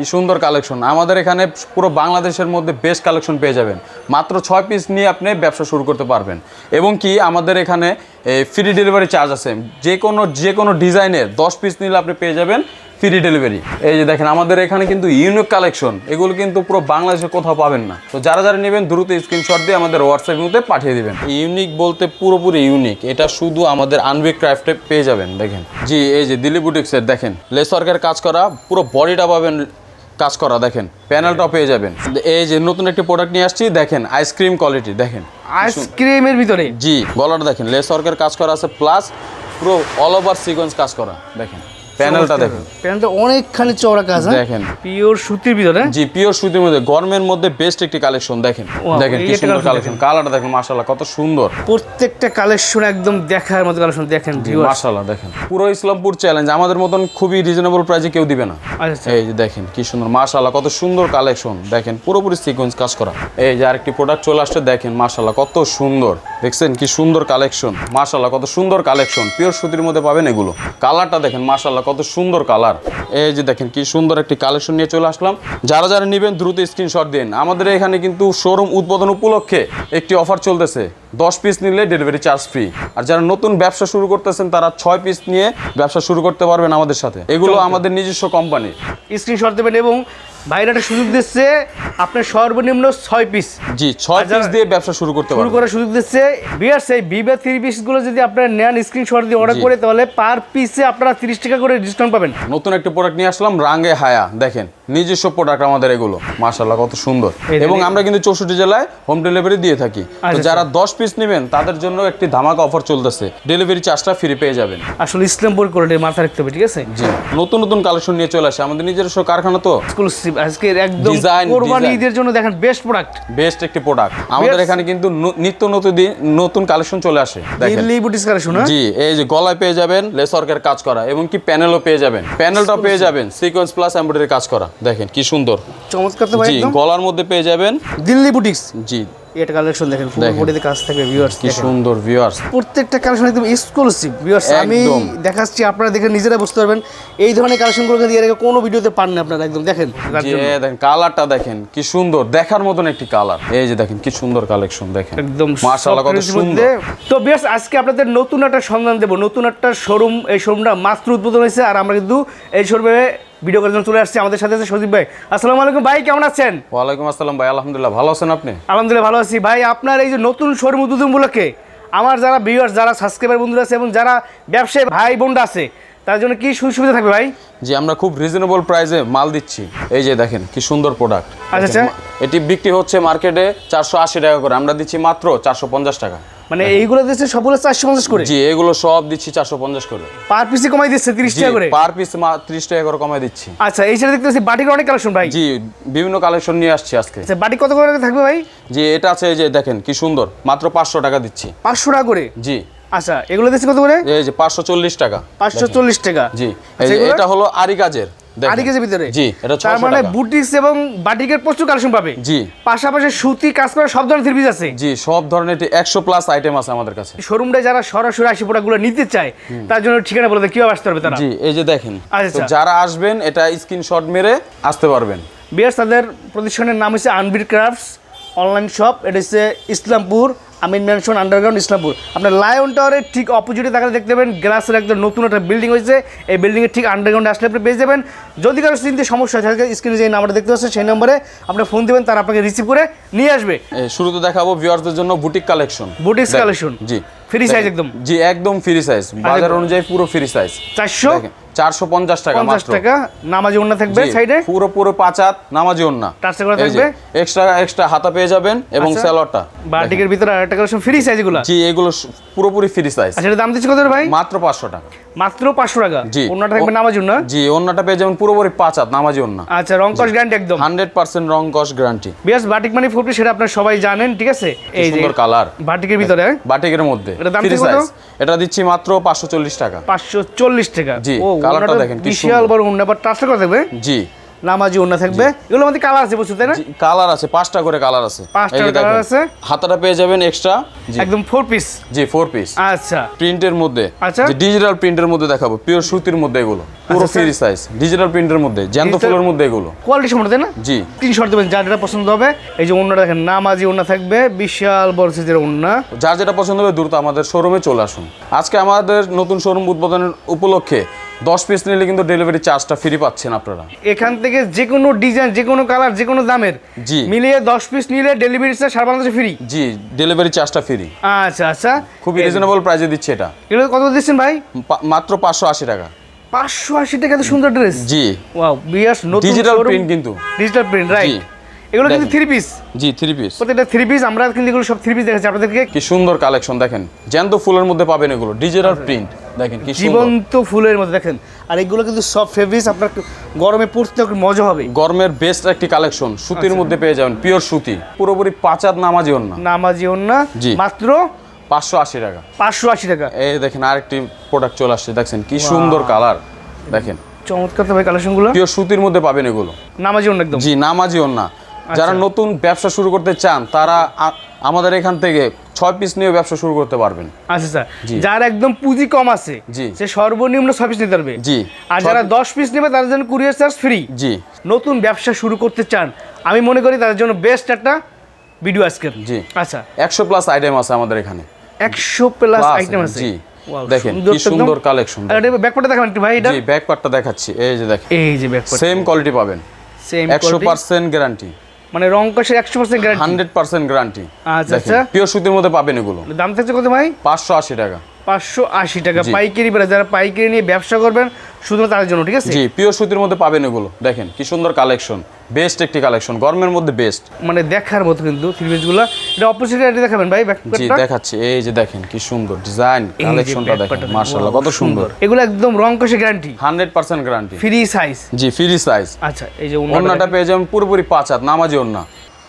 কি সুন্দর কালেকশন আমাদের এখানে পুরো বাংলাদেশের মধ্যে বেস্ট কালেকশন পেয়ে যাবেন। মাত্র ছয় পিস নিয়ে আপনি ব্যবসা শুরু করতে পারবেন। এবং কি আমাদের এখানে ফ্রি ডেলিভারি চার্জ আছে। যে কোনো যে কোনো ডিজাইনের দশ পিস নিলে আপনি পেয়ে যাবেন ফ্রি ডেলিভারি এই যে দেখেন আমাদের এখানে কিন্তু ইউনিক কালেকশন এগুলো কিন্তু পুরো বাংলাদেশে কোথাও পাবেন না। তো যারা যারা নেবেন দ্রুত স্ক্রিনশট দিয়ে আমাদের হোয়াটসঅ্যাপের মধ্যে পাঠিয়ে দিবেন। ইউনিক বলতে পুরোপুরি ইউনিক এটা শুধু আমাদের আনবিক ক্রাফটে পেয়ে যাবেন দেখেন। জি এই যে দিল্লি বুটিক্সের দেখেন। লেসওয়ার্কের কাজ করা পুরো বডিটা পাবেন কাজ করা দেখেন প্যানেলটা পেয়ে যাবেন। এই যে নতুন একটি প্রোডাক্ট নিয়ে আসছি দেখেন আইসক্রিম কোয়ালিটি দেখেন। আইসক্রিমের ভিতরে? জি গলাটা দেখেন লেস ওয়ার্কের কাজ করা আছে প্লাস পুরো অল ওভার সিকোয়েন্স কাজ করা দেখেন। প্যানেলটা দেখেন। প্যান্টটা অনেকখানি চওড়া কাজ হ্যাঁ? দেখেন। পিওর সুতির ভিতরে? জি পিওর সুতির মধ্যে গরমের মধ্যে বেস্ট একটি কালেকশন দেখেন। দেখেন কি সুন্দর কালেকশন কালারটা দেখেন। মাশাআল্লাহ কত সুন্দর। প্রত্যেকটা কালেকশন একদম দেখার মতো কালেকশন দেখেন। মাশাআল্লাহ দেখেন। পুরো ইসলামপুর চ্যালেঞ্জ আমাদের মতন খুবই রিজনেবল প্রাইসে কেউ দিবে না। আচ্ছা এই যে দেখেন কি সুন্দর মাশাআল্লাহ কত সুন্দর কালেকশন দেখেন পুরোপুরি সিকোয়েন্স কাজ করা। এই যে আরেকটি প্রোডাক্ট চলে আসছে দেখেন মাশাআল্লাহ কত সুন্দর। দেখছেন কি সুন্দর কালেকশন মাশাআল্লাহ কত সুন্দর কালেকশন পিওর সুতির মধ্যে পাবেন এগুলো। কালারটা দেখেন মাশাআল্লাহ কত সুন্দর কালার। এই যে দেখেন কি সুন্দর একটি কালেকশন নিয়ে চলে আসলাম। যারা যারা নেবেন দ্রুত স্ক্রিনশট দিন। আমাদের এখানে কিন্তু শোরুম উদ্বোধন উপলক্ষে একটি অফার চলতেছে। দশ পিস নিলে ডেলিভারি চার্জ ফ্রি আর যারা নতুন ব্যবসা শুরু করতেছেন তারা ছয় পিস নিয়ে ব্যবসা শুরু করতে পারবেন আমাদের সাথে। এগুলো আমাদের নিজস্ব কোম্পানি স্ক্রিনশট দেবেন এবং একটা সুযোগ দিচ্ছে আপনার সর্বনিম্ন ছয় পিস জি ছয় পিস দিয়ে ব্যবসা শুরু করতে শুরু করার সুযোগ দিচ্ছে বিয়ার সেই বিবা থ্রি পিসগুলো যদি আপনারা নেন স্ক্রিনশট দিয়ে অর্ডার করে তাহলে পার পিসে আপনারা তিরিশ টাকা করে ডিসকাউন্ট পাবেন। নতুন একটা প্রোডাক্ট নিয়ে আসলাম রাঙ্গে হায়া। দেখেন নিজস্ব প্রোডাক্ট আমাদের এগুলো। মাশাল্লাহ কত সুন্দর। এবং আমরা কিন্তু চৌষট্টি জেলায় হোম ডেলিভারি দিয়ে থাকি। তো আচ্ছা, যারা দশ পিস নেবেন তাদের জন্য একটি ধামাকা অফার চলতেছে। ডেলিভারি চার্জটা ফ্রি পেয়ে যাবেন। আসলে ইসলামপুর কোয়ালিটি মাথা রাখতে হবে ঠিক আছে? জি। নতুন নতুন কালেকশন নিয়ে চলে আসে। আমাদের নিজস্ব কারখানা তো। আজকের একদম কোরবানি ঈদের জন্য দেখেন বেস্ট প্রোডাক্ট বেস্ট একটি প্রোডাক্ট আমাদের এখানে কিন্তু নিত্য নতুন নতুন কালেকশন চলে আসে। দিল্লি বুটিস কালেকশন হ্যাঁ? জি এই যে গলায় পেয়ে যাবেন লেসওয়ার্কের কাজ করা এবং কি প্যানেলও পেয়ে যাবেন। প্যানেলটা পেয়ে যাবেন সিকোয়েন্স প্লাস এমব্রয়ডারি কাজ করা। দেখেন কি সুন্দর। চমৎকার তো ভাই জি গলার মধ্যে পেয়ে যাবেন। দিল্লি বুটিক্স জি। এটা কালেকশন দেখেন পুরো দেখেন। বডিতে কাজ থাকবে ভিউয়ার্স কি সুন্দর ভিউয়ার্স প্রত্যেকটা কালেকশন একদম এক্সক্লুসিভ ভিউয়ার্স আমি দেখাচ্ছি আপনারা দেখে নিজেরা বুঝতে পারবেন এই ধরনের কালেকশনগুলো কিন্তু এর আগে কোনো ভিডিওতে পান না আপনারা একদম দেখেন দেখেন কালারটা দেখেন কি সুন্দর দেখার মতন একটি কালার এই যে দেখেন কি সুন্দর কালেকশন দেখেন। একদম মাশাআল্লাহ কত সুন্দর। তো বেশ আজকে আপনাদের নতুন একটা সন্ধান দেবো নতুন একটা শোরুম এই শোরুমটা মাত্র উদ্বোধন হয়েছে আর আমরা কিন্তু এই শোরুমে ভিডিও করার জন্য চলে আসছি আমাদের সাথে আছে সজীব ভাই। আসসালামু আলাইকুম ভাই কেমন আছেন? ওয়ালাইকুম আসসালাম ভাই আলহামদুলিল্লাহ ভালো আছেন আপনি? আলহামদুলিল্লাহ ভালো আছি। ভাই আপনার এই যে নতুন শোরুম উদ্বোধন উপলক্ষে আমার যারা ভিউয়ার্স যারা সাবস্ক্রাইবার বন্ধুরা আছে এবং যারা ব্যবসায়ী ভাই বোনরা আছে তার জন্য কি সুযোগ সুবিধা থাকবে ভাই? জি আমরা খুব রিজনেবল প্রাইসে মাল দিচ্ছি। এই যে দেখেন কি সুন্দর প্রোডাক্ট আচ্ছা, আচ্ছা। এটি বিক্রি হচ্ছে মার্কেটে চারশো আশি টাকা করে আমরা দিচ্ছি মাত্র চারশো পঞ্চাশ টাকা। মানে এইগুলো দিচ্ছে সবগুলো চারশো পঞ্চাশ করে। জি এগুলো সব দিচ্ছি চারশো পঞ্চাশ করে। পার পিসে কমাই দিচ্ছে তিরিশ টাকা করে? পার পিস ত্রিশ টাকা করে কমাই দিচ্ছি। আচ্ছা এই সাথে দেখতে পাচ্ছি বাটির অনেক কালেকশন ভাই। জি বিভিন্ন কালেকশন নিয়ে আসছি আজকে। আচ্ছা বাটি কত করে থাকবে ভাই? জি এটা আছে এই যে দেখেন কি সুন্দর। মাত্র পাঁচশো টাকা দিচ্ছি। পাঁচশো টাকা করে? জি। আচ্ছা এগুলো দিচ্ছে কত করে? এই যে পাঁচশো চল্লিশ টাকা। পাঁচশো চল্লিশ টাকা। জি আচ্ছা? এটা হলো আরি কাজের। আড়ি কেজির ভিতরে। জি এটা তার মানে বুটিক্স এবং বাটিকের প্রচুর কালেকশন পাবে। জি। পাশাপাশি সুতি কাজ করা সব ধরনের থ্রি আছে। জি সব ধরনের একশো প্লাস আইটেম আছে আমাদের কাছে। শোরুমটায় যারা সরাসরি আসি প্রোডাক্টগুলো নিতে চায় তার জন্য ঠিকানা বলে দেয় কীভাবে আসতে হবে তারা? জি এই যে দেখেন। আচ্ছা। তো যারা আসবেন এটা স্ক্রিনশট মেরে আসতে পারবেন। তাদের প্রতিষ্ঠানের নাম হচ্ছে আনবির ক্রাফটস অনলাইন শপ এটা হচ্ছে ইসলামপুর আমিন ম্যানশন আন্ডারগ্রাউন্ড ইসলামপুর। আপনার লায়ন টাওয়ারের ঠিক অপোজিটে তাকালে দেখতে পাবেন গ্লাসের একদম নতুন একটা বিল্ডিং হয়েছে। এই বিল্ডিংয়ের ঠিক আন্ডারগ্রাউন্ডে আসলে আপনি পেয়ে যাবেন। যদি কারও চিন্তা সমস্যা থাকে স্ক্রিনে যে নাম্বারটা দেখতে পাচ্ছেন সেই নম্বরে আপনি ফোন দেবেন তারা আপনাকে রিসিভ করে নিয়ে আসবে। শুরুতে দেখাবো ভিউয়ারদের জন্য বুটিক কালেকশন বুটিক্স কালেকশন জি। ফ্রি সাইজ একদম। জি একদম ফ্রি সাইজ বাজার অনুযায়ী পুরো ফ্রি সাইজ চারশো? চারশো পঞ্চাশ টাকা পঞ্চাশ টাকা নামাজি ওনা থাকবে সাইডে পুরো পুরো পাঁচ হাত নামাজি ওন্না করা থাকবে। এক্সট্রা এক্সট্রা হাতা পেয়ে যাবেন এবং আচ্ছা। স্যালোয়ারটা বাটিকের ভিতরে আরেকটা কালেকশন ফ্রি সাইজ এগুলো? জি এগুলো পুরোপুরি ফ্রি সাইজ আচ্ছা দাম দিচ্ছে কত ভাই? মাত্র পাঁচশো টাকা। মাত্র পাঁচশো টাকা? জি। ওনাটা থাকবে নামাজি ওনা জি অন্যটা পেয়ে যাবেন পুরোপুরি পাঁচ হাত নামাজি ওন্না আচ্ছা রং কস গ্যারান্টি একদম। হান্ড্রেড পার্সেন্ট রং কস গ্যারান্টি বিয়াস বাটিক মানে ফুটবে সেটা আপনারা সবাই জানেন ঠিক আছে? এই যে সুন্দর কালার। বাটিকের ভিতরে বাটিকের মধ্যে এটার দাম কত? এটা দিচ্ছি মাত্র পাঁচশো চল্লিশ টাকা। পাঁচশো চল্লিশ টাকা। জি, ও কালারটা দেখেন বিশাল। বড় আবার ট্রান্সফার করা থাকবে জি। নামাজি ওন্না থাকবে। এগুলো মধ্যে কালার আছে বুঝছ তাই না? কালার আছে পাঁচটা করে কালার আছে। পাঁচটা দেখেন, আছে। হাতাটা পেয়ে যাবেন এক্সট্রা একদম ফোর পিস জি ফোর পিস আচ্ছা। প্রিন্টের মধ্যে আচ্ছা। ডিজিটাল প্রিন্টের মধ্যে দেখাবো পিওর সুতির মধ্যে এগুলো পুরো আচ্ছা, ফ্রি সাইজ ডিজিটাল প্রিন্টের মধ্যে জ্যান্ত ফুলের মধ্যে এগুলো। কোয়ালিটি সম্পর্কে না? জি। স্ক্রিনশট দেবেন যার যেটা পছন্দ হবে এই যে অন্যটা দেখেন নামাজি ওন্না থাকবে বিশাল বড় সাইজের ওন্না যার যেটা পছন্দ হবে দ্রুত আমাদের শোরুমে চলে আসুন। আজকে আমাদের নতুন শোরুম উদ্বোধনের উপলক্ষে দশ পিস নিলে কিন্তু ডেলিভারি চার্জটা ফ্রি পাচ্ছেন আপনারা। এখান থেকে যে কোনো ডিজাইন যে কোনো কালার যে কোনো দামের জি। মিলিয়ে দশ পিস নিলে ডেলিভারি চার্জ সারা বাংলাদেশে ফ্রি জি ডেলিভারি চার্জটা ফ্রি আচ্ছা আচ্ছা। খুবই রিজনেবল প্রাইসে দিচ্ছে এটা। এগুলো কত দিচ্ছেন ভাই? মাত্র পাঁচশো আশি টাকা। পাঁচশো আশি টাকা তো সুন্দর ড্রেস জি। ওয়াও বিয়াস নতুন ডিজিটাল প্রিন্ট কিন্তু। Digital print. রাইট এগুলো কিন্তু। থ্রি পিস জি থ্রি পিস প্রত্যেকটা থ্রি পিস আমরা কিন্তু এগুলো সব থ্রি পিস দেখাচ্ছি। আপনাদেরকে কি সুন্দর কালেকশন দেখেন। জ্যান্ত ফুলের মধ্যে পাবেন এগুলো। ডিজিটাল প্রিন্ট দেখেন কি জীবন্ত ফুলের মধ্যে দেখেন। আর এগুলো কিন্তু সব ফেব্রিক্স আপনার গরমে পড়তে মজা হবে। গরমের বেস্ট একটি কালেকশন আচ্ছা। সুতির মধ্যে পেয়ে যাবেন পিওর সুতি। পুরোপুরি পাঁচাত নামাজি না। নামাজি না। জি। মাত্র পাঁচশো আশি টাকা। পাঁচশো আশি টাকা। এই দেখেন আরেকটি প্রোডাক্ট চলে আসছে দেখছেন কি সুন্দর কালার দেখেন। চমৎকার তো ভাই কালেকশনগুলো পিওর সুতির মধ্যে পাবেন এগুলো। নামাজি অন্য একদম। জি নামাজি না। আচ্ছা। যারা নতুন ব্যবসা শুরু করতে চান তারা আমাদের এখান থেকে ছয় পিস নিয়ে ব্যবসা শুরু করতে পারবেন। আচ্ছা স্যার যার একদম পুঁজি কম আছে জি। সে সর্বনিম্ন ছয় পিস নিতে পারবে। জি। আর যারা দশ পিস নেবে তাদের জন্য কুরিয়ার চার্জ ফ্রি জি। নতুন ব্যবসা শুরু করতে চান আমি মনে করি তাদের জন্য বেস্ট একটা ভিডিও আজকের। জি। আচ্ছা। একশো প্লাস আইটেম আছে আমাদের এখানে। একশো প্লাস আইটেম আছে। জি। দেখেন কি সুন্দর কালেকশন এটা ব্যাকপার্টটা ভাই এটা জি দেখাচ্ছি। এই যে দেখেন। এই যে ব্যাকপার্ট সেম কোয়ালিটি পাবেন। সেম একশো পার্সেন্ট গ্যারান্টি মানে রং কষের একশো percent guarantee hundred percent guarantee আচ্ছা, আচ্ছা। পিওর সুতির মধ্যে পাবেন এগুলো। দাম থাকছে কত ভাই? পাঁচশো আশি টাকা। পাঁচশো আশি টাকা। পাইকারি বেড়ে যারা পাইকারি নিয়ে ব্যবসা করবেন শুধুমাত্র তাদের জন্য ঠিক আছে? জি পিওর সুতির মধ্যে পাবেন এগুলো। দেখেন কি সুন্দর কালেকশন বেস্ট একটি কালেকশন গরমের মধ্যে বেস্ট মানে দেখার মতো কিন্তু থ্রি পিসগুলো এটা অপোজিটে এটা দেখাবেন ভাই জি দেখাচ্ছি। এই যে দেখেন কি সুন্দর ডিজাইন কালেকশনটা দেখেন দেখেন, কত সুন্দর। এগুলো একদম রং কষে guarantee hundred percent guarantee free size জি ফ্রি সাইজ আচ্ছা এই যে ওন্নাটা পেয়ে যাবেন পুরোপুরি পাঁচ হাত নামাজি ওন্না।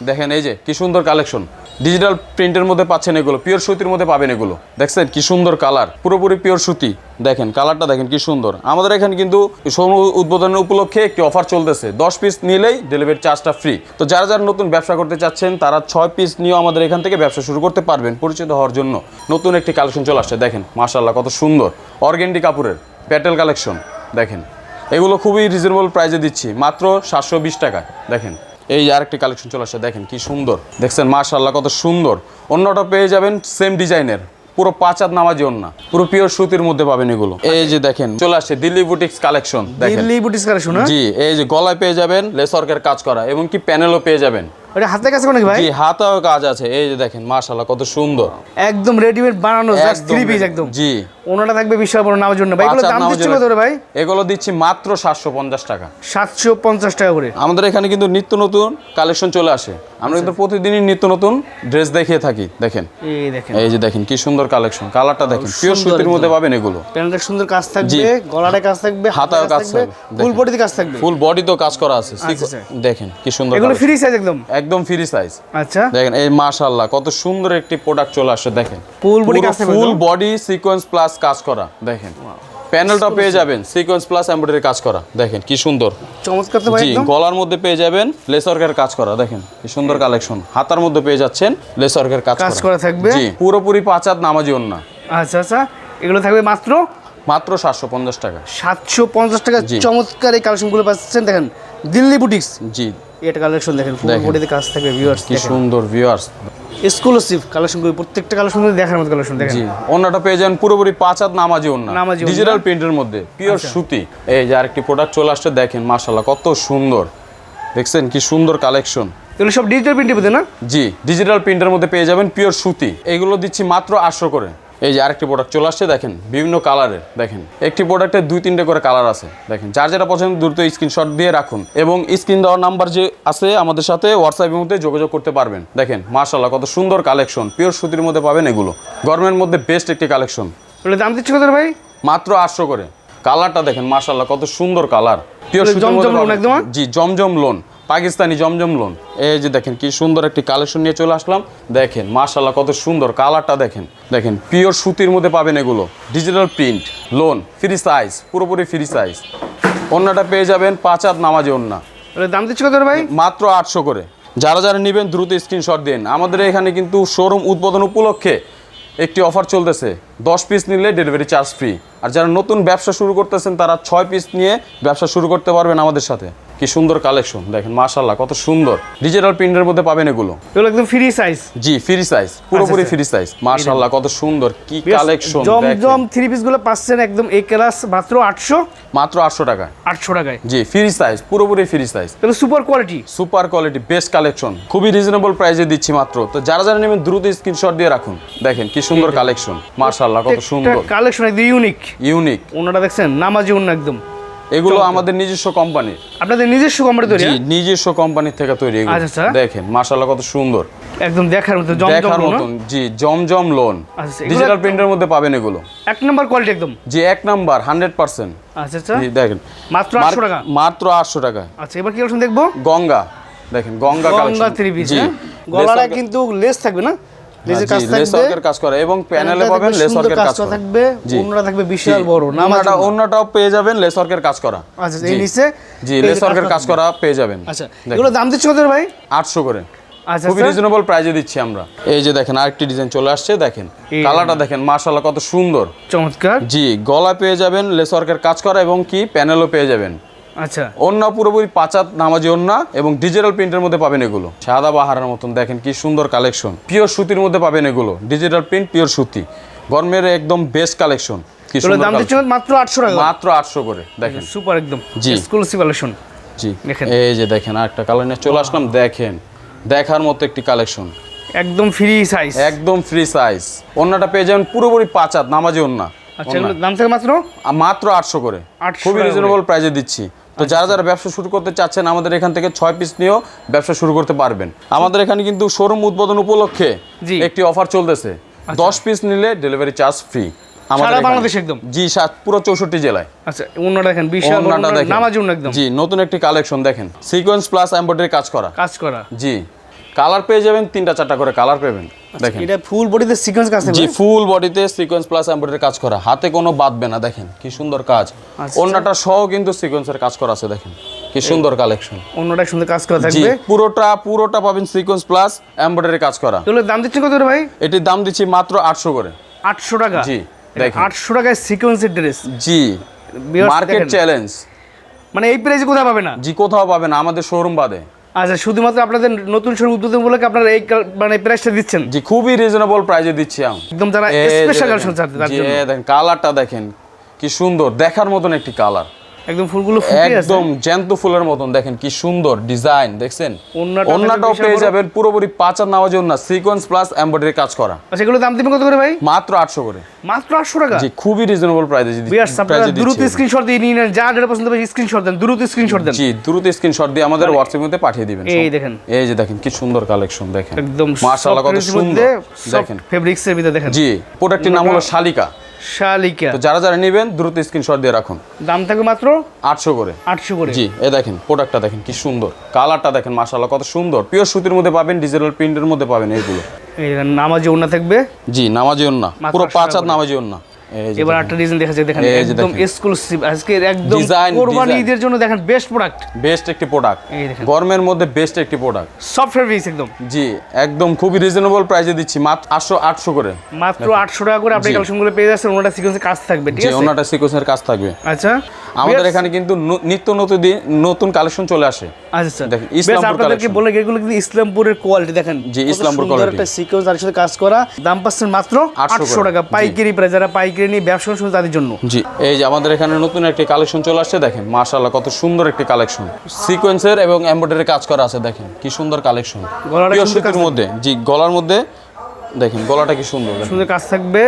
দেখেন এই যে, কি সুন্দর কালেকশন ডিজিটাল প্রিন্টের মধ্যে পাচ্ছেন এগুলো পিওর সুতির মধ্যে পাবেন এগুলো। দেখছেন কি সুন্দর কালার পুরোপুরি পিওর সুতি। দেখেন কালারটা দেখেন কি সুন্দর। আমাদের এখানে কিন্তু শোরুম উদ্বোধনের উপলক্ষে একটি অফার চলতেছে। দশ পিস নিলেই ডেলিভারি চার্জটা ফ্রি তো যারা যারা নতুন ব্যবসা করতে চাচ্ছেন, তারা ছয় পিস নিয়েও আমাদের এখান থেকে ব্যবসা শুরু করতে পারবেন পরিচিত হওয়ার জন্য। নতুন একটি কালেকশন চলে আসছে, দেখেন মাশাল্লাহ কত সুন্দর। অর্গেন্ডি কাপুরের প্যাটেল কালেকশন দেখেন। এগুলো খুবই রিজনেবল প্রাইসে দিচ্ছি, মাত্র সাতশো টাকায়, দেখেন। এই আরেকটি কালেকশন চলে আসছে দেখেন কি সুন্দর। দেখছেন মাশাল্লাহ কত সুন্দর। অন্যটা পেয়ে যাবেন সেম ডিজাইনের পুরো পাঁচ হাত নামাজি অন্য পুরো পিওর সুতির মধ্যে পাবেন এগুলো। এই যে দেখেন চলে আসছে Delhi boutiques collection Delhi collection হ্যাঁ? জি এই যে গলায় পেয়ে যাবেন লেসওয়ার্কের কাজ করা এবং কি প্যানেলও পেয়ে যাবেন। ওটা হাতে কাছে নাকি ভাই? জি হাতেও কাজ আছে এই যে দেখেন মাশাল্লাহ কত সুন্দর। একদম রেডিমেড বানানো জাস্ট থ্রি পিস একদম। জি। ওনাটা থাকবে বিশাল বড় নামের জন্য। ভাই এগুলো দাম দিচ্ছে কত করে ভাই? এগুলো দিচ্ছি মাত্র সাতশো পঞ্চাশ টাকা। সাতশো পঞ্চাশ টাকা করে। আমাদের এখানে কিন্তু নিত্য নতুন কালেকশন চলে আসে। আমরা কিন্তু প্রতিদিনই নিত্য নতুন ড্রেস দেখিয়ে থাকি। দেখেন। এই দেখেন। এই যে দেখেন কি সুন্দর কালেকশন। কালারটা দেখেন পিওর সুতির মধ্যে পাবেন এগুলো। প্যান্টটা সুন্দর কাজ থাকবে। গলাটা কাজ থাকবে হাতায়ও কাজ থাকবে, ফুল। বডিতে কাজ থাকবে। ফুল বডি তো কাজ করা আছে। আচ্ছা, আচ্ছা। দেখেন কি সুন্দর এগুলো ফ্রি সাইজ একদম? একদম ফ্রি সাইজ আচ্ছা। দেখেন এই মাশাআল্লাহ কত সুন্দর একটি প্রোডাক্ট চলে আসছে দেখেন। Full body কাজ থাকবে ফুল বডি সিকোয়েন্স প্লাস কাজ করা দেখেন। প্যানেলটা পেয়ে যাবেন সিকোয়েন্স প্লাস এমব্রয়ডারি কাজ করা দেখেন কি সুন্দর। চমৎকার তো ভাই গলার মধ্যে পেয়ে যাবেন লেসওয়ার্কের কাজ করা দেখেন কি সুন্দর কালেকশন হাতার মধ্যে পেয়ে যাচ্ছেন লেসওয়ার্কের কাজ কাজ করা। থাকবে। জি পুরোপুরি পাঁচাত নামাজি না আচ্ছা আচ্ছা এগুলো থাকবে মাত্র মাত্র সাতশো পঞ্চাশ টাকা। সাতশো পঞ্চাশ টাকা। চমৎকার এই কালেকশনগুলো পাচ্ছেন দেখেন দিল্লি বুটিক্স জি। এটা কালেকশন দেখেন। বডিতে কাজ থাকবে ভিউয়ার্স কি সুন্দর ভিউয়ার্স এক্সক্লুসিভ কালেকশনগুলো প্রত্যেকটা কালেকশন দেখার মতো কালেকশন দেখেন। জি। অন্যটা পেয়ে যান পুরোপুরি পাঁচ হাত নামাজি নামাজি ডিজিটাল প্রিন্টের মধ্যে পিওর সুতি। এই যে আরেকটি প্রোডাক্ট চলে আসছে দেখেন মাশাল্লাহ কত সুন্দর। দেখছেন কি সুন্দর কালেকশন এগুলো সব ডিজিটাল প্রিন্টের মধ্যে না? জি ডিজিটাল প্রিন্টের মধ্যে পেয়ে যাবেন পিওর সুতি। এগুলো দিচ্ছি মাত্র আটশো করে। এই যে আরেকটি প্রোডাক্ট চলে আসছে দেখেন বিভিন্ন কালারের দেখেন। একটি প্রোডাক্টের দুই তিনটে করে কালার আছে দেখেন। যার যেটা পছন্দ দ্রুত স্ক্রিনশট দিয়ে রাখুন। এবং স্ক্রিন দেওয়ার নাম্বার যে আছে আমাদের সাথে হোয়াটসঅ্যাপের মধ্যে যোগাযোগ করতে পারবেন। দেখেন মাশাল্লাহ কত সুন্দর কালেকশন পিওর সুতির মধ্যে পাবেন এগুলো। গরমের মধ্যে বেস্ট একটি কালেকশন দাম দিচ্ছে কত ভাই? মাত্র আটশো করে। কালারটা দেখেন মাশাল্লাহ কত সুন্দর কালার পিওর জমজম লোন একদম, হ্যাঁ? জি জমজম লোন পাকিস্তানি জমজম লোন। এই যে দেখেন কি সুন্দর একটি কালেকশন নিয়ে চলে আসলাম। দেখেন মাশাল্লাহ কত সুন্দর কালারটা দেখেন। দেখেন পিওর সুতির মধ্যে পাবেন এগুলো। Digital print lawn free size পুরোপুরি ফ্রি সাইজ অন্যটা পেয়ে যাবেন পাঁচ হাত নামাজি অন্য। দাম দিচ্ছি কত ভাই? মাত্র আটশো করে। যারা যারা নেবেন দ্রুত স্ক্রিনশট দিন আমাদের এখানে কিন্তু শোরুম উদ্বোধন উপলক্ষে একটি অফার চলতেছে। দশ পিস নিলে ডেলিভারি চার্জ ফ্রি আর যারা নতুন ব্যবসা শুরু করতেছেন তারা ছয় পিস নিয়ে ব্যবসা শুরু করতে পারবেন আমাদের সাথে। কি সুন্দর কালেকশন দেখেন মাশাল্লাহ কত সুন্দর। ডিজিটাল প্রিন্টের মধ্যে পাবেন এগুলো। এগুলো একদম ফ্রি সাইজ জি ফ্রি সাইজ পুরোপুরি। ফ্রি সাইজ মাশাল্লাহ কত সুন্দর কি কালেকশন জমজম থ্রি পিসগুলো পাচ্ছেন একদম এই ক্লাস মাত্র আটশো। মাত্র আটশো টাকা। আটশো টাকায়। জি ফ্রি সাইজ পুরোপুরি ফ্রি সাইজ তাহলে super quality super quality best collection খুবই রিজনেবল প্রাইসে দিচ্ছি মাত্র। তো যারা যারা নেবেন দ্রুত স্ক্রিনশট দিয়ে রাখুন। দেখেন কি সুন্দর কালেকশন মার্শাল্লাহ কত সুন্দর। কালেকশন একদম ইউনিক ইউনিক ওনারা দেখছেন নামাজি অন্য একদম। এগুলো আমাদের নিজস্ব কোম্পানি আপনাদের নিজস্ব কোম্পানি তৈরি জি হ্যাঁ? নিজস্ব কোম্পানি থেকে তৈরি এগুলো। আচ্ছা, আচ্ছা। দেখেন মার্শাল্লাহ কত সুন্দর। একদম দেখার মতো জমজম দেখার মতন জি জমজম লোন ডিজিটাল প্রিন্টের মধ্যে পাবেন এগুলো। এক নম্বর কোয়ালিটি একদম। জি এক নাম্বার হান্ড্রেড পার্সেন্ট আচ্ছা আচ্ছা। জি দেখেন। মাত্র আটশো টাকা? মাত্র আটশো টাকা। আচ্ছা এবার কি কালেকশন দেখব? গঙ্গা। দেখেন Ganga Ganga collection three piece জি। গলাটা কিন্তু লেস থাকবে না? লেসের কাজ লেস থাকবে। কাজ করা এবং প্যানেলে পাবেন কাজ করা থাকবে। থাকবে বিশাল বড় পেয়ে যাবেন কাজ করা। আচ্ছা এই নিচে জি কাজ করা পেয়ে যাবেন। আচ্ছা এগুলো দাম দিচ্ছ কত ভাই? আটশো করে। আচ্ছা খুবই। রিজনেবল প্রাইজে দিচ্ছি আমরা। এই যে দেখেন আরেকটি ডিজাইন চলে আসছে দেখেন। কালারটা দেখেন মার্শাল্লাহ কত সুন্দর। চমৎকার। জি গলা পেয়ে যাবেন লেস ওয়ার্কের কাজ করা এবং কি? প্যানেলও পেয়ে যাবেন। আচ্ছা। অন্য পুরোপুরি পাঁচাত নামাজি এবং ডিজিটাল প্রিন্টের মধ্যে পাবেন এগুলো। সাদা বাহারের মতন দেখেন কি সুন্দর কালেকশন পিওর সুতির মধ্যে পাবেন এগুলো। ডিজিটাল প্রিন্ট পিওর সুতি। গরমের একদম বেস্ট কালেকশন দাম মাত্র আটশো টাকা। মাত্র আটশো করে দেখেন। সুপার একদম। জি। এক্সক্লুসিভ কালেকশন জি। দেখেন। এই যে দেখেন আরেকটা কালার নিয়ে চলে আসলাম দেখেন। দেখার মতো একটি কালেকশন একদম ফ্রি সাইজ একদম ফ্রি সাইজ অন্যটা পেয়ে যাবেন পুরোপুরি পাঁচাত নামাজি অন্য। আচ্ছা এগুলো দাম থেকে মাত্র? মাত্র আটশো করে। খুবই রিজনেবল প্রাইজে দিচ্ছি। তো যারা যারা ব্যবসা শুরু করতে চাচ্ছেন আমাদের এখান থেকে ছয় পিস নিয়েও ব্যবসা শুরু করতে পারবেন। আমাদের এখানে কিন্তু শোরুম উদ্বোধন উপলক্ষে একটি অফার চলতেছে। দশ পিস নিলে ডেলিভারি চার্জ ফ্রি সারা বাংলাদেশে একদম? জি সাত পুরো চৌষট্টি জেলায়। আচ্ছা দেখেন বিশাল দেখেন। নামাজি একদম। জি নতুন একটি কালেকশন দেখেন। সিকোয়েন্স প্লাস এমব্রয়ডারি কাজ করা। কাজ করা। জি। কালার পেয়ে যাবেন তিনটা চারটা করে কালার পাবেন। দেখেন। এটা ফুল বডিতে সিকোয়েন্স কাজ জি ফুল বডিতে সিকোয়েন্স প্লাস এমব্রয়ডারি কাজ করা। হাতে কোনো বাঁধবে না দেখেন কি সুন্দর কাজ। আচ্ছা। অন্যটা সহ কিন্তু সিকোয়েন্সের কাজ করা আছে দেখেন কি সুন্দর কালেকশন অন্যটা সুন্দর কাজ করা থাকবে? পুরোটা পুরোটা পাবেন সিকোয়েন্স প্লাস এমব্রয়ডারি কাজ করা। এগুলো দাম দিচ্ছেন কত ভাই? এটির দাম দিচ্ছি মাত্র আটশো করে। আটশো টাকা? জি, দেখেন। আটশো টাকায় সিকোয়েন্সের ড্রেস জি মার্কেট চ্যালেঞ্জ মানে এই প্রাইসে কোথাও পাবে না? জি কোথাও পাবে না, আমাদের শোরুম বাদে। আচ্ছা শুধুমাত্র আপনাদের নতুন শুরু উদ্বোধন বলে আপনারা এই মানে প্রাইসটা দিচ্ছেন? জি খুবই রিজনেবল প্রাইসে দিচ্ছি আমি। একদম যারা স্পেশাল কালেকশন চাচ্ছে তার জন্য। দেখেন কালারটা দেখেন কি সুন্দর দেখার মতন একটি কালার একদম ফুলগুলো ফুটে আছে। একদম জ্যান্ত ফুলের মতন দেখেন কি সুন্দর ডিজাইন দেখছেন? ওড়নাটা পেয়ে যাবেন পুরোপুরি পাঁচার নামাজ না সিকোয়েন্স প্লাস এমব্রয়ডারি কাজ করা। আচ্ছা এগুলো দাম দিবেন কত করে ভাই? মাত্র আটশো করে। মাত্র আটশো টাকা? জি খুবই রিজনেবল প্রাইসে বিয়ার্স আপনারা দ্রুত স্ক্রিনশট দিয়ে নেন। যা যেটা পছন্দ হবে স্ক্রিনশট দেন দ্রুত স্ক্রিনশট দেন। জি দ্রুত স্ক্রিনশট দিয়ে আমাদের হোয়াটসঅ্যাপ মধ্যে পাঠিয়ে দিবেন এই দেখেন। এই যে দেখেন কি সুন্দর কালেকশন দেখেন। একদম মাশাআল্লাহ কত সুন্দর। দেখেন। ফেব্রিক্স এর ভিতরে দেখেন। জি প্রোডাক্টের নাম হলো শালিকা। শালিকা। তো যারা যারা নেবেন দ্রুত স্ক্রিনশট দিয়ে রাখুন। দাম থাকবে মাত্র? আটশো করে। আটশো করে। জি এ দেখেন প্রোডাক্টটা দেখেন কি সুন্দর। কালারটা দেখেন মাশাআল্লাহ কত সুন্দর। পিওর সুতির মধ্যে পাবেন ডিজিটাল প্রিন্টের মধ্যে পাবেন এইগুলো। এই নামাজি ওড়না থাকবে। জি নামাজি ওন্না পুরো 800 পাঁচ হাত। নামাজি না এই যে এবার একটা ডিজাইন দেখা যায় দেখেন একদম এক্সক্লুসিভ আজকে একদম কোরবানি ঈদের জন্য দেখেন বেস্ট প্রোডাক্ট বেস্ট একটি প্রোডাক্ট এই দেখেন। গরমের মধ্যে বেস্ট একটি প্রোডাক্ট ফেব্রিক্স একদম। জি একদম খুবই রিজনেবল প্রাইসে দিচ্ছি মাত্র আটশো আটশো করে। মাত্র আটশো টাকা করে আপনি কালেকশনগুলো পেয়ে যাচ্ছেন ওনাটা সিকোয়েন্সে কাজ থাকবে ঠিক জি আছে? ওনাটা সিকোয়েন্সের কাজ থাকবে। আচ্ছা। আমাদের এখানে কিন্তু নিত্য নতুন নতুন কালেকশন চলে আসে। আচ্ছা আচ্ছা। দেখেন, ইসলামপুর আপনাদেরকে। বলে এগুলো কিন্তু ইসলামপুরের কোয়ালিটি দেখেন। জি, ইসলামপুর। একটা সিকোয়েন্স তার সাথে কাজ করা। দাম পাচ্ছেন মাত্র 800 আটশো টাকা জি। পাইকারি প্রাইস যারা পাইকারি নিয়ে ব্যবসা শুরু তাদের জন্য? জি এই যে আমাদের এখানে নতুন একটি কালেকশন চলে আসছে দেখেন মাশাআল্লাহ কত সুন্দর একটি কালেকশন। সিকোয়েন্সের এবং এমব্রয়ডারি কাজ করা আছে দেখেন কি সুন্দর কালেকশন। সুতির মধ্যে জি গলার মধ্যে দেখেন গলাটা কি সুন্দর। সুন্দর কাজ থাকবে।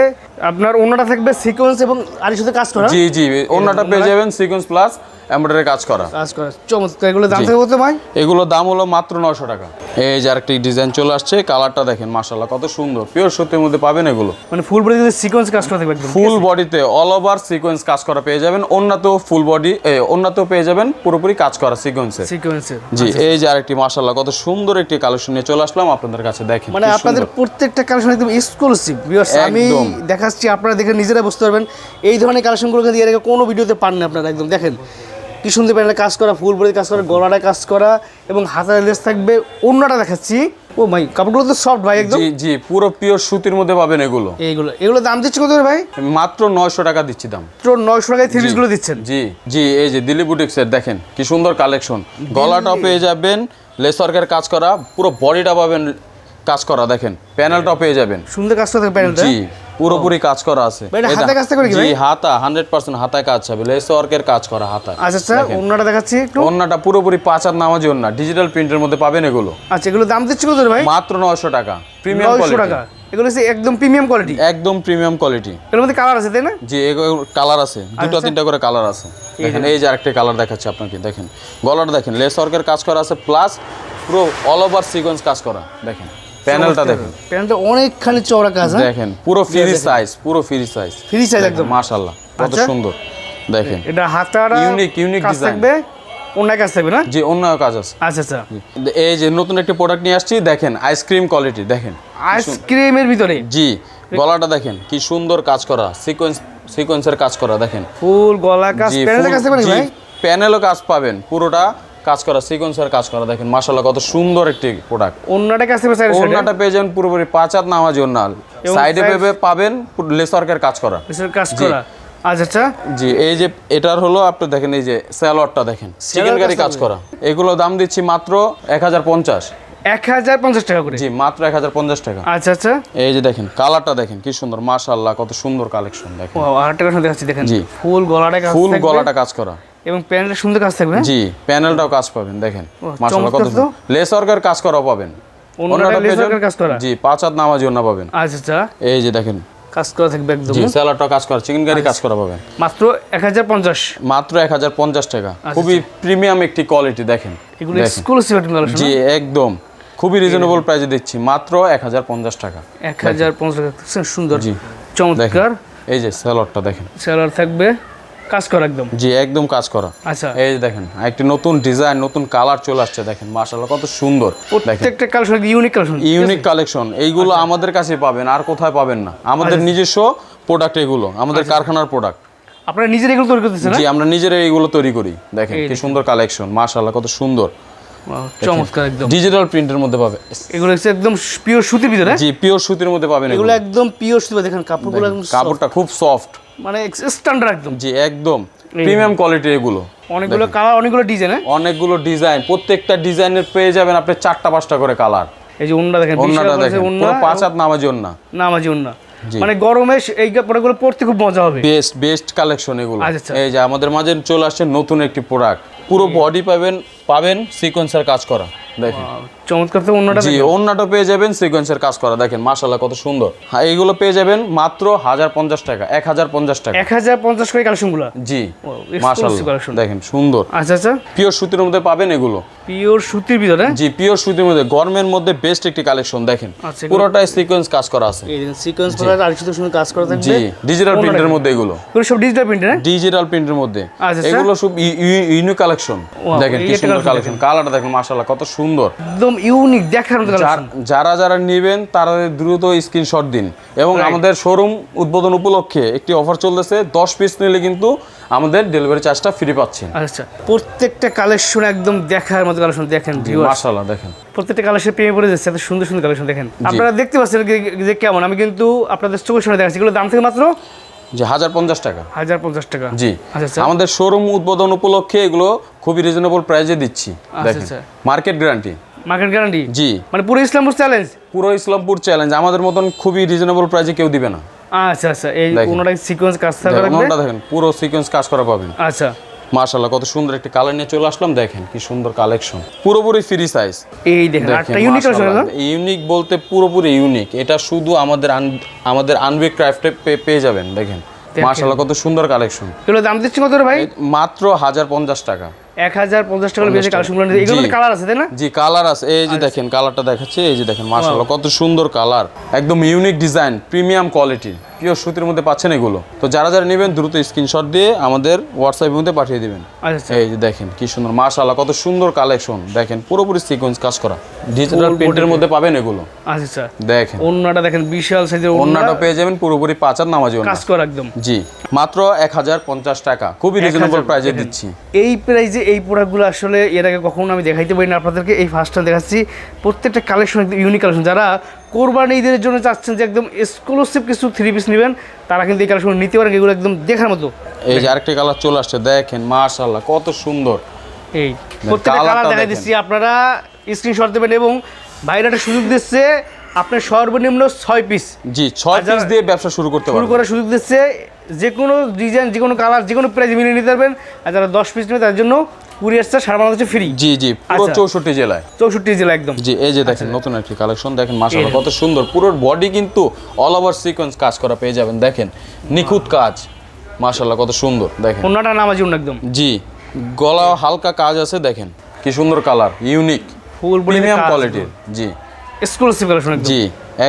আপনার অন্যটা থাকবে সিকোয়েন্স এবং আরের সাথে কাজ করা। জি জি অন্যটা পেয়ে যাবেন সিকোয়েন্স প্লাস এমব্রয়ডারি কাজ করা। কাজ করা। চমৎকার এগুলো দাম। থাকবে কত ভাই? এগুলোর দাম হলো মাত্র নশো টাকা। এই যে আরেকটি ডিজাইন চলে আসছে কালারটা দেখেন মাশাআল্লাহ কত সুন্দর। পিওর সুতির মধ্যে পাবেন এগুলো। মানে ফুল বডি সিকোয়েন্স কাজ করা থাকবে একদম ফুল বডিতে অল ওভার সিকোয়েন্স কাজ করা পেয়ে যাবেন অন্যতেও ফুল বডি অন্যতেও পেয়ে যাবেন পুরোপুরি কাজ করা সিকোয়েন্সে সিকোয়েন্সের জি এই যে আরেকটি মাশাআল্লাহ কত সুন্দর একটি কালেকশন নিয়ে চলে আসলাম আপনাদের কাছে দেখেন মানে আপনাদের। প্রত্যেকটা কালেকশন একদম এক্সক্লুসিভ আমি দেখাচ্ছি আপনারা দেখে নিজেরা বুঝতে পারবেন। এই ধরনের কালেকশনগুলো কিন্তু এর আগে কোনো ভিডিওতে পান না আপনারা একদম। দেখেন কি সুন্দর প্যানেলে কাজ করা ফুল বডি কাজ করা গলাটা কাজ করা এবং হাতের লেস থাকবে। অন্যটা দেখাচ্ছি। ও ভাই কাপড়গুলো তো সফট ভাই একদম। জি জি পুরো পিওর সুতির মধ্যে পাবেন এগুলো। এইগুলো এগুলো দাম দিচ্ছে কত ভাই? মাত্র নয়শো টাকা দিচ্ছি দাম। মাত্র নয়শো টাকায় থ্রিগুলো দিচ্ছেন। জি জি এই যে দিল্লি বুটিক্সের দেখেন কি সুন্দর কালেকশন গলাটা পেয়ে যাবেন লেসওয়ার্কের কাজ করা পুরো বডিটা পাবেন কাজ করা দেখেন প্যানেলটাও পেয়ে যাবেন। সুন্দর কাজ করতে প্যানেলটা জি পুরোপুরি কাজ করা আছে। হাতে কাজ করে কি জি হাতা হান্ড্রেড পার্সেন্ট হাতায় কাজ হবে। লেসওয়ার্কের কাজ করা হাতায়। আচ্ছা আচ্ছা অন্যটা দেখাচ্ছি একটু। অন্যটা পুরোপুরি পাঁচ হাত নামাজি অন্য ডিজিটাল প্রিন্টের মধ্যে পাবেন এগুলো। আচ্ছা এগুলো দাম দিচ্ছে কত ভাই? মাত্র নয়শো টাকা। প্রিমিয়াম কোয়ালিটি টাকা। এগুলো হচ্ছে একদম প্রিমিয়াম কোয়ালিটি একদম প্রিমিয়াম কোয়ালিটি এর মধ্যে কালার আছে তাই না? জি কালার আছে। দুটো আচ্ছা। তিনটা করে কালার আছে। দেখেন এই যে আরেকটা কালার দেখাচ্ছি আপনাকে দেখেন। গলাটা দেখেন লেস ওয়ার্কের কাজ করা আছে প্লাস পুরো অল ওভার সিকোয়েন্স কাজ করা। দেখেন। প্যানেলটা দেখেন। প্যানেলটা অনেকখানি চওড়া কাজ হ্যাঁ? দেখেন পুরো ফ্রি সাইজ পুরো ফ্রি সাইজ ফ্রি সাইজ একদম। মাশাআল্লাহ কত আচ্ছা। সুন্দর। দেখেন। এটা Unique, unique কাজ design। থাকবে অন্য কাজ থাকবে না? যে অন্য কাজ আছে। আচ্ছা আচ্ছা। এই যে নতুন একটা প্রোডাক্ট নিয়ে আসছি দেখেন আইসক্রিম কোয়ালিটি দেখেন। আইসক্রিমের ভিতরে? জি গলাটা দেখেন কি সুন্দর কাজ করা সিকোয়েন্স সিকোয়েন্সের কাজ করা দেখেন। ফুল গলা কাজ জি প্যানেলের কাজ ভাই? প্যানেলও কাজ পাবেন পুরোটা কাজ করা সিকোয়েন্সের কাজ করা দেখেন মাশাআল্লাহ কত সুন্দর একটি প্রোডাক্ট কাজ থাকবে সাইড। ওড়নাটা পেয়ে যাবেন পুরোপুরি পাঁচ হাত নামাজ ওড়নাল। সাইডে পেবে পাবেন লেসার্কের কাজ করা। সাইড কাজ করা। আচ্ছা আচ্ছা। জি এই যে এটার হলো আপনি দেখেন এই যে স্যালোয়ারটা দেখেন চিকেন কারি কাজ করা। এগুলো দাম দিচ্ছি মাত্র এক হাজার পঞ্চাশ। এক হাজার পঞ্চাশ টাকা করে। জি মাত্র এক হাজার পঞ্চাশ টাকা। আচ্ছা আচ্ছা। এই যে দেখেন কালারটা দেখেন কি সুন্দর মাশাআল্লাহ কত সুন্দর কালেকশন দেখেন। ও আরেকটা কথা দেখাচ্ছি দেখেন। জি। ফুল গলাটা কাজ ফুল গলাটা কাজ করা। এবং প্যানেলটা সুন্দর কাজ থাকবে হ্যাঁ? জি প্যানেলটাও কাজ পাবেন দেখেন। মাশাআল্লাহ কত লেস ওয়ার্কের কাজ করাও পাবেন। work এর যাবেন- কাজ করা? জি পাঁচ হাত নামাজি অন্য পাবেন। আচ্ছা আচ্ছা। এই যে দেখেন। কাজ করা থাকবে একদম। জি স্যালাডটা কাজ করা চিকেন কারি আচ্ছা। কাজ করা পাবেন। মাত্র এক হাজার পঞ্চাশ। মাত্র এক হাজার পঞ্চাশ টাকা। খুবই প্রিমিয়াম একটি কোয়ালিটি দেখেন। আচ্ছা, এগুলো এক্সক্লুসিভ আইটেম জি একদম। খুবই রিজনেবল প্রাইসে দিচ্ছি মাত্র এক হাজার পঞ্চাশ টাকা। এক হাজার পঞ্চাশ টাকা সুন্দর জি। চমৎকার। এই যে স্যালাডটা দেখেন। স্যালার থাকবে। কাজ করা একদম? জি একদম কাজ করা। আচ্ছা। এই যে দেখেন একটি নতুন ডিজাইন নতুন কালার চলে আসছে দেখেন মাশাআল্লাহ কত সুন্দর। প্রত্যেকটা collection unique collection. Unique collection এইগুলো আচ্ছা। আমাদের কাছে পাবেন আর কোথায় পাবেন না। আমাদের নিজস্ব প্রোডাক্ট এগুলো আমাদের আচ্ছা। কারখানার প্রোডাক্ট আপনারা নিজের এগুলো তৈরি করতেছেন না? জি আমরা নিজেরাই এইগুলো তৈরি করি দেখেন কি সুন্দর কালেকশন মাশাআল্লাহ কত সুন্দর। চমৎকার একদম। ডিজিটাল প্রিন্টের মধ্যে পাবে। এগুলো হচ্ছে একদম পিওর সুতির ভিতরে? জি পিওর সুতির মধ্যে পাবেন এগুলো এগুলো। একদম পিওর সুতি দেখেন কাপড়গুলো একদম কাপড়টা খুব সফট মানে স্ট্যান্ডার্ড একদম। জি একদম। প্রিমিয়াম কোয়ালিটি এগুলো। অনেকগুলো কালার অনেকগুলো ডিজাইন অনেকগুলো ডিজাইন প্রত্যেকটা ডিজাইনের পেয়ে যাবেন আপনি চারটা পাঁচটা করে কালার এই যে উন্না দেখেন অন্যটা দেখেন পুরো পাঁচ হাত নামাজি উন্না। নামাজি উন্না। মানে গরমে এই কাপড়গুলো পড়তে খুব মজা হবে। বেস্ট বেস্ট কালেকশন এগুলো। আচ্ছা, আচ্ছা। এই যে আমাদের মাঝে চলে আসছে নতুন একটি প্রোডাক্ট পুরো বডি পাবেন পাবেন সিকোয়েন্সের কাজ করা। দেখেন। চমৎকার তো অন্যটা জি অন্যটা পেয়ে যাবেন সিকোয়েন্সের কাজ করা। দেখেন মাশাল্লাহ কত সুন্দর। হ্যাঁ এইগুলো পেয়ে যাবেন মাত্র হাজার পঞ্চাশ টাকা এক হাজার পঞ্চাশ টাকা। এক হাজার পঞ্চাশ করে কালেকশনগুলো? জি মাশাল্লাহ দেখেন সুন্দর। আচ্ছা আচ্ছা। পিওর সুতির মধ্যে পাবেন এগুলো। পিওর সুতির ভিতরে? জি পিওর সুতির মধ্যে গরমের মধ্যে বেস্ট একটি কালেকশন দেখেন। আচ্ছা, পুরোটাই সিকোয়েন্স কাজ করা আছে। এই সিকোয়েন্স করা আর কিছু সুন্দর কাজ করা থাকবে। জি ডিজিটাল প্রিন্টের মধ্যে এগুলো। এগুলো সব ডিজিটাল প্রিন্ট হ্যাঁ ডিজিটাল প্রিন্টের মধ্যে। আচ্ছা, আচ্ছা। এগুলো সব ইউনিক কালেকশন দেখেন কি সুন্দর কালেকশন কালারটা দেখেন। মাশাআল্লাহ কত সুন্দর। একদম ইউনিক দেখার মতো যারা যারা নেবেন তারা দ্রুত স্ক্রিনশট দিন। এবং আমাদের শোরুম উদ্বোধন উপলক্ষে একটি অফার চলতেছে দশ পিস নিলে কিন্তু আমাদের ডেলিভারি চার্জটা ফ্রি পাচ্ছেন। আচ্ছা প্রত্যেকটা কালেকশন একদম দেখার মতো কালেকশন দেখেন viewers। মাশাআল্লাহ দেখেন। প্রত্যেকটা কালেকশন প্রেমে পড়ে যাচ্ছে এত সুন্দর সুন্দর কালেকশন দেখেন। আপনারা দেখতে পাচ্ছেন যে- যে কেমন আমি কিন্তু আপনাদের চোখের সামনে দেখাচ্ছি এগুলো দাম থেকে মাত্র যে হাজার পঞ্চাশ টাকা। হাজার পঞ্চাশ টাকা। জি। আচ্ছা আচ্ছা। আমাদের শোরুম উদ্বোধন উপলক্ষে এগুলো খুবই রিজনেবল প্রাইসে দিচ্ছি। মার্কেট গ্যারান্টি মার্কেট গ্যারান্টি জি। মানে পুরো ইসলামপুর চ্যালেঞ্জ পুরো ইসলামপুর চ্যালেঞ্জ আমাদের মতন খুবই রিজনেবল প্রাইসে কেউ দিবে না। আচ্ছা আচ্ছা। এই কোনটা সিকোয়েন্স কাজ থাকবে দেখেন পুরো সিকোয়েন্স কাজ করা পাবেন। আচ্ছা। মাশাআল্লাহ কত সুন্দর একটা কালার নিয়ে চলে আসলাম দেখেন কি সুন্দর কালেকশন পুরোপুরি ফ্রি সাইজ এই দেখেন একটা ইউনিক ইউনিক বলতে পুরোপুরি ইউনিক এটা শুধু আমাদের আমাদের আনবি ক্রাফটে পেয়ে যাবেন দেখেন। মাশাআল্লাহ কত সুন্দর কালেকশন এগুলো দাম দিচ্ছি কত ভাই? মাত্র হাজার পঞ্চাশ টাকা। এক হাজার পঞ্চাশ টাকার বেশি কালেকশনগুলো এগুলো। কালার আছে তাই না? জি কালার আছে। এই যে দেখেন কালারটা দেখাচ্ছে। এই যে দেখেন মাশাআল্লাহ কত সুন্দর কালার একদম unique design premium quality pure সুতির মধ্যে পাচ্ছেন এগুলো। তো যারা যারা নেবেন দ্রুত স্ক্রিনশট দিয়ে আমাদের হোয়াটসঅ্যাপের মধ্যে পাঠিয়ে দিবেন। আচ্ছা আচ্ছা। এই যে দেখেন কি সুন্দর মাশাআল্লাহ কত সুন্দর কালেকশন দেখেন পুরোপুরি সিকোয়েন্স কাজ করা। ডিজিটাল প্রিন্টের মধ্যে পাবেন এগুলো। আচ্ছা আচ্ছা। দেখেন। অন্যটা দেখেন বিশাল সাইজের অন্যটা পেয়ে যাবেন পুরোপুরি পাঁচার নামাজি ওন্না। কাজ করা একদম। জি মাত্র এক হাজার পঞ্চাশ টাকা। খুবই রিজনেবল প্রাইসে দেখেন। দিচ্ছি। এই প্রাইজে এই প্রোডাক্টগুলো আসলে এর আগে কখনো আমি দেখাইতে পারি না আপনাদেরকে। এই ফার্স্ট টাইম দেখাচ্ছি। প্রত্যেকটা কালেকশন একদম ইউনিক কালেকশন যারা কোরবানি ঈদের জন্য চাচ্ছেন যে একদম এক্সক্লুসিভ কিছু থ্রি পিস নেবেন তারা কিন্তু এই কালেকশন নিতে পারেন এগুলো একদম দেখার মতো। এই যে আরেকটা কালার চলে আসছে দেখেন মাশাআল্লাহ কত সুন্দর। এই প্রত্যেকটা কালার দেখা দিচ্ছি আপনারা স্ক্রিনশট দেবেন এবং বাইরে একটা সুযোগ দিচ্ছে আপনার সর্বনিম্ন ছয় পিস জি ছয় পিস দিয়ে ব্যবসা শুরু করতে শুরু করার সুযোগ দিচ্ছে যে কোনো ডিজাইন যে কোনো কালার যে কোনো প্রাইস মিলিয়ে নিতে পারবেন আর যারা দশ পিস নেবে তার জন্য কুরিয়ার চার্জ সারা বাংলাদেশে ফ্রি জি জি পুরো আচ্ছা। চৌষট্টি জেলায়। চৌষট্টি জেলা একদম। জি এই যে আচ্ছা। দেখেন নতুন একটি কালেকশন দেখেন মাশাআল্লাহ কত সুন্দর। পুরো বডি কিন্তু অল ওভার সিকোয়েন্স কাজ করা পেয়ে যাবেন দেখেন। নিখুঁত কাজ। মাশাআল্লাহ কত সুন্দর দেখেন। আছে একদম। জি গলা হালকা কাজ আছে দেখেন। কি সুন্দর কালার ইউনিক ফুল প্রিমিয়াম কোয়ালিটির জি। এক্সক্লুসিভ কালেকশন জি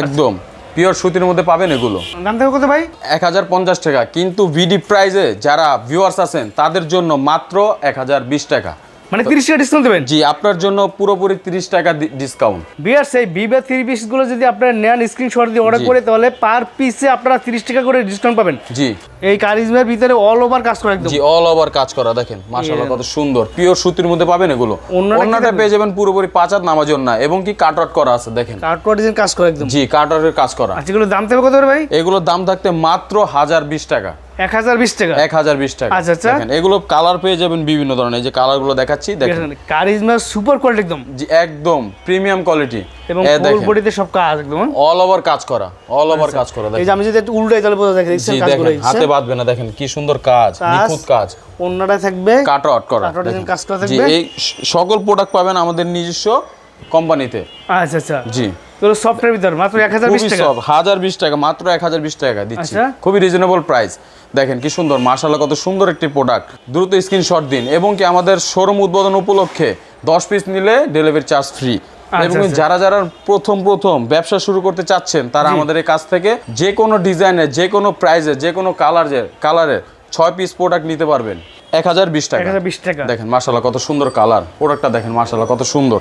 একদম। পিওর সুতির মধ্যে পাবেন এগুলো। দাম কত ভাই? এক হাজার পঞ্চাশ টাকা। কিন্তু ভিডি প্রাইজে যারা ভিউয়ার্স আছেন তাদের জন্য মাত্র এক হাজার বিশ টাকা। মানে তিরিশ টাকা ডিসকাউন্ট দেবেন? জি আপনার জন্য পুরোপুরি তিরিশ টাকা ডিসকাউন্ট বিয়ার সেই বিবা থ্রি পিসগুলো যদি আপনারা নেন স্ক্রিনশট দিয়ে অর্ডার করে তাহলে পার পিসে আপনারা তিরিশ টাকা করে ডিসকাউন্ট পাবেন। জি। এই কারিজমার ভিতরে অল ওভার কাজ করে একদম। জি অল ওভার কাজ করা দেখেন মাশাআল্লাহ কত সুন্দর। পিওর সুতির মধ্যে পাবেন এগুলো। অন্যটা পেয়ে যাবেন পুরোপুরি পাঁচ হাত নামাজ না এবং কি কাট আউট করা আছে দেখেন। কার্টওয়ার ডিজাইন কাজ করে একদম। জি কাট আউটের কাজ করা। আচ্ছা এগুলো দাম থেকে কত ভাই? এগুলোর দাম থাকতে মাত্র হাজার বিশ টাকা। এক হাজার বিশ টাকা। এক হাজার বিশ টাকা। আচ্ছা, আচ্ছা। দেখেন এগুলো কালার পেয়ে যাবেন বিভিন্ন ধরনের। যে কালারগুলো দেখাচ্ছি দেখেন। কারিজমা সুপার কোয়ালিটি একদম। জি একদম প্রিমিয়াম কোয়ালিটি এবং ফুল বডিতে সব কাজ একদম হ্যাঁ? অল ওভার কাজ করা অল ওভার কাজ করা এই যে আমি যদি একটু উল্টাই তাহলে বোঝা যায় দেখছেন কাজগুলো হাতে বাঁধবে না দেখেন কি সুন্দর কাজ কাজ। নিখুঁত কাজ। অন্যটা থাকবে কাট আউট। কাজ করা থাকবে। এই সকল প্রোডাক্ট পাবেন আমাদের নিজস্ব কোম্পানিতে আচ্ছা আচ্ছা। জি। এগুলো সফটওয়্যার ভিতর মাত্র এক হাজার বিশ খুবই টাকা? সব হাজার বিশ টাকা মাত্র এক হাজার বিশ টাকা দিচ্ছি। আচ্ছা। খুবই রিজনেবল প্রাইস দেখেন কি সুন্দর মার্শাল্লাহ কত সুন্দর একটি প্রোডাক্ট দ্রুত স্ক্রিনশট দিন এবং কি আমাদের শোরুম উদ্বোধন উপলক্ষে দশ পিস নিলে ডেলিভারি চার্জ ফ্রি এবং আচ্ছা। যারা যারা প্রথম প্রথম ব্যবসা শুরু করতে চাচ্ছেন তারা আমাদের এই কাছ থেকে যে কোনো ডিজাইনের যে কোনো প্রাইজে যে কোনো কালারের কালারের ছয় পিস প্রোডাক্ট নিতে পারবেন। এক হাজার বিশ এক টাকা হাজার বিশ টাকা। দেখেন মার্শাল্লাহ কত সুন্দর কালার প্রোডাক্টটা দেখেন মার্শাল্লাহ কত সুন্দর।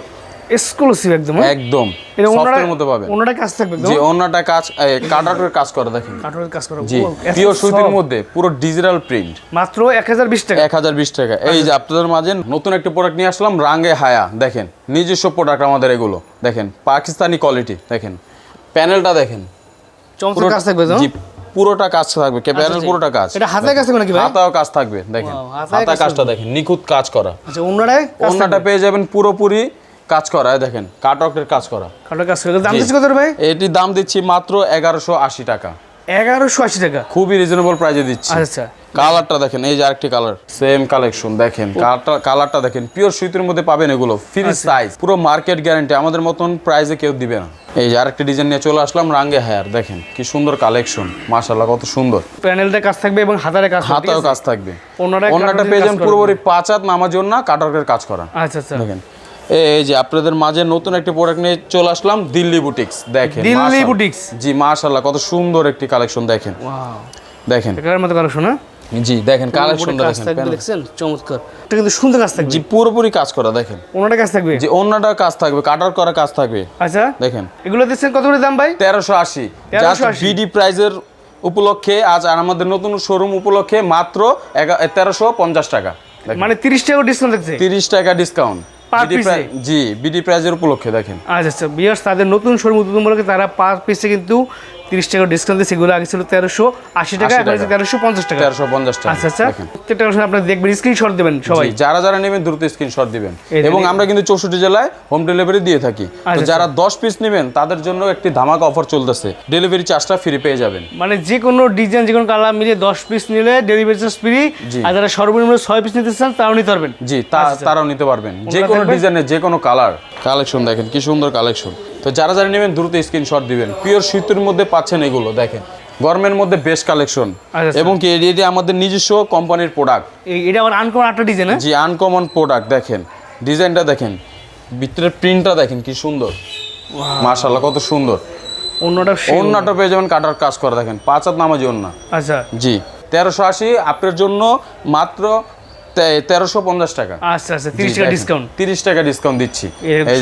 এক্সক্লুসিভ একদম হ্যাঁ? একদম। এটা মধ্যে পাবেন। কাজ থাকবে একদম যে অন্যটা কাজ কাটাটের কাজ করে দেখেন। কাঠোরের কাজ করা। জি পিওর সুতির মধ্যে পুরো ডিজিটাল প্রিন্ট মাত্র এক হাজার বিশ টাকা। এক হাজার বিশ টাকা। এই যে আপনাদের মাঝে নতুন একটা প্রোডাক্ট নিয়ে আসলাম রাঙ্গে হায়া দেখেন। নিজস্ব প্রোডাক্ট আমাদের এগুলো দেখেন। পাকিস্তানি কোয়ালিটি দেখেন। প্যানেলটা দেখেন। চমৎকার কাজ থাকবে জি পুরোটা কাজ থাকবে। প্যানেল পুরোটা কাজ। এটা হাতে কাজ থাকবে নাকি ভাই? হাতাও কাজ থাকবে দেখেন। হাতা কাজটা দেখেন নিখুঁত কাজ করা। আচ্ছা কাজ পেয়ে যাবেন পুরোপুরি কাজ করা দেখেন কাটকের কাজ করা। কাজ করে। দাম দিচ্ছি কত ভাই? এটির দাম দিচ্ছি মাত্র এগারোশো আশি টাকা। এগারোশো আশি টাকা। খুবই রিজনেবল প্রাইজে দিচ্ছি। আচ্ছা। কালারটা দেখেন এই যে আরেকটি কালার সেম কালেকশন দেখেন কালারটা কালারটা দেখেন পিওর সুতির মধ্যে পাবেন এগুলো ফ্রি আচ্ছা। সাইজ পুরো মার্কেট গ্যারান্টি আমাদের মতন প্রাইসে কেউ দিবে না। এই যে আরেকটি ডিজাইন নিয়ে চলে আসলাম রাঙ্গে হেয়ার দেখেন কি সুন্দর কালেকশন মাশাল্লাহ কত সুন্দর। প্যানেলটা কাজ থাকবে এবং হাতারে কাজ হাতেও? কাজ থাকবে। অন্যটা পেয়ে করা পুরোপুরি পাঁচ হাত নামার জন্য কাটকের কাজ করা। আচ্ছা আচ্ছা। দেখেন এই যে আপনাদের মাঝে নতুন একটি প্রোডাক্ট নিয়ে চলে আসলাম দিল্লি বুটিক্স দেখেন দিল্লি মাশাআল্লাহ। বুটিক্স। জি মাশাল্লাহ কত সুন্দর একটি কালেকশন দেখেন। ওয়াও দেখেন। এটার মতো কালেকশন হ্যাঁ? জি দেখেন কালেকশনটা দেখেন দেখছেন? চমৎকার। এটা কিন্তু সুন্দর কাজ থাকবে। জি পুরোপুরি কাজ করা দেখেন। ওনাটা কাজ থাকবে? যে অন্যটা কাজ থাকবে কাটার করা কাজ থাকবে। আচ্ছা। দেখেন। এগুলো দিচ্ছেন কত করে দাম ভাই? তেরোশো আশি। 1380 বিডি প্রাইজের উপলক্ষে আজ আর আমাদের নতুন শোরুম উপলক্ষে মাত্র তেরোশো পঞ্চাশ টাকা। মানে তিরিশ টাকা ডিসকাউন্ট দিচ্ছে। তিরিশ টাকা ডিসকাউন্ট জি বিডি প্রাইজের উপলক্ষে দেখেন। আচ্ছা আচ্ছা বিয়ার্স তাদের নতুন শোরুম উদ্বোধন তারা পার পিসে কিন্তু তিরিশ টাকা ডিসকাউন্ট দিচ্ছে এগুলো আগে ছিল তেরোশো আশি টাকা এখন টাকা। তেরোশো পঞ্চাশ টাকা। তেরোশো পঞ্চাশ টাকা। আচ্ছা আচ্ছা। প্রত্যেকটা কালেকশন আপনারা দেখবেন স্ক্রিনশট দেবেন সবাই। যারা যারা নেবেন দ্রুত স্ক্রিনশট দিবেন। এবং আমরা কিন্তু চৌষট্টি জেলায় হোম ডেলিভারি দিয়ে থাকি। তো আচ্ছা, যারা দশ পিস নেবেন তাদের জন্য একটি ধামাকা অফার চলতেছে। ডেলিভারি চার্জটা ফ্রি পেয়ে যাবেন। মানে যে কোনো ডিজাইন যে কোনো কালার মিলিয়ে দশ পিস নিলে ডেলিভারি চার্জ ফ্রি আর যারা সর্বনিম্ন ছয় পিস নিতে চান তাও নিতে পারবেন। জি তারাও নিতে পারবেন। যে কোনো ডিজাইনের যে কোনো কালার কালেকশন দেখেন কি সুন্দর কালেকশন তো যারা যারা নেবেন দ্রুত স্ক্রিনশট দিবেন। পিওর শীতের মধ্যে পাচ্ছেন এগুলো দেখেন। গরমের মধ্যে বেস্ট কালেকশন আচ্ছা। এবং কি এটি আমাদের নিজস্ব কোম্পানির প্রোডাক্ট এটা আবার আনকমন আটটা ডিজাইন জি আনকমন প্রোডাক্ট দেখেন। ডিজাইনটা দেখেন। ভিতরের প্রিন্টটা দেখেন কি সুন্দর। মাশাল্লাহ কত সুন্দর। অন্যটা অন্যটা পেয়ে যাবেন কাটার কাজ করে দেখেন। পাঁচ হাত নামাজি অন্য। আচ্ছা। জি। তেরোশো আশি আপনার জন্য মাত্র তেরোশো পঞ্চাশ টাকা। আচ্ছা আচ্ছা তিরিশ টাকা ডিসকাউন্ট তিরিশ টাকা ডিসকাউন্ট দিচ্ছি।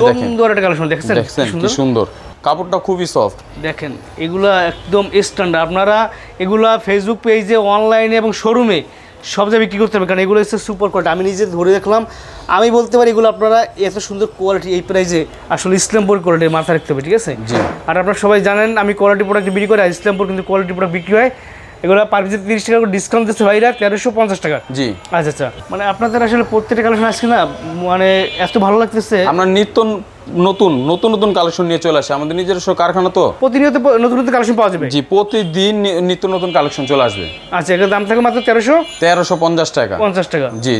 সুন্দর একটা কালেকশন দেখছেন? সুন্দর? সুন্দর। কাপড়টা খুবই সফট দেখেন এগুলা একদম স্ট্যান্ডার্ড আপনারা এগুলা ফেসবুক পেজে অনলাইনে এবং শোরুমে সব জায়গায় বিক্রি করতে হবে কারণ এগুলো হচ্ছে সুপার কোয়ালিটি আমি নিজে ধরে দেখলাম আমি বলতে পারি এগুলো আপনারা এত সুন্দর কোয়ালিটি এই প্রাইসে আসলে ইসলামপুর কোয়ালিটি মাথা রাখতে হবে ঠিক আছে? আর আপনারা সবাই জানেন আমি কোয়ালিটি প্রোডাক্ট বিক্রি করি আর ইসলামপুর কিন্তু কোয়ালিটি প্রোডাক্ট বিক্রি হয়। এগুলো পার পিসে তিরিশ টাকা করে ডিসকাউন্ট দিচ্ছে ভাইরা তেরোশো পঞ্চাশ টাকা। জি। আচ্ছা আচ্ছা। মানে আপনাদের আসলে প্রত্যেকটা কালেকশন আজকে না মানে এত ভালো লাগতেছে। আমরা নিত্য নতুন নতুন নতুন কালেকশন নিয়ে চলে আসে। আমাদের নিজস্ব কারখানা তো। প্রতিনিয়ত নতুন নতুন কালেকশন পাওয়া যাবে? জি প্রতিদিন নিত্য নতুন কালেকশন চলে আসবে। আচ্ছা এটার দাম থাকে মাত্র তেরোশো? তেরোশো পঞ্চাশ টাকা। পঞ্চাশ টাকা। জি।